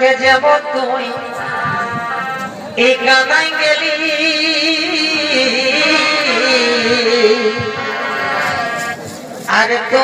রেখে যাব তুই। এই কানাই গেলি। আর তো